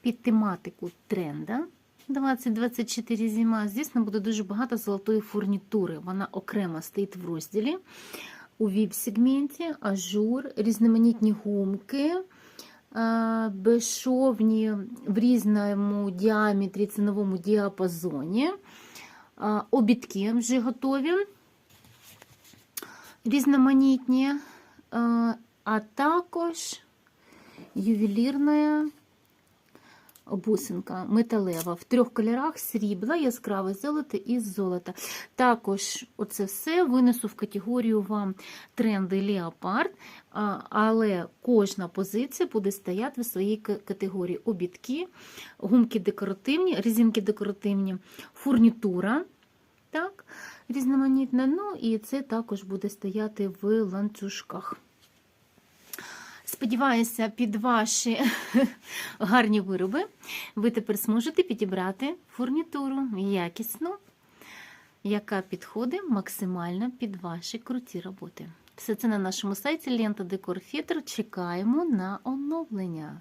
під тематику тренда 2024 зима. Звісно, буде дуже багато золотої фурнітури. Вона окремо стоїть в розділі у VIP-сегменті, ажур, різноманітні гумки, безшовні в різному діаметрі, ціновому діапазоні. Обідки вже готові, різноманітні, а також ювелірна бусинка металева в трьох кольорах срібла, яскраве золото і золото. Також оце все винесу в категорію вам тренди Леопард, але кожна позиція буде стояти в своїй категорії обідки, гумки декоративні, резинки декоративні, фурнітура. Так, різноманітна. Ну і це також буде стояти в ланцюжках. Сподіваюся, під ваші гарні вироби ви тепер зможете підібрати фурнітуру якісну, яка підходить максимально під ваші круті роботи. Все це на нашому сайті Лента Декор Фітр. Чекаємо на оновлення.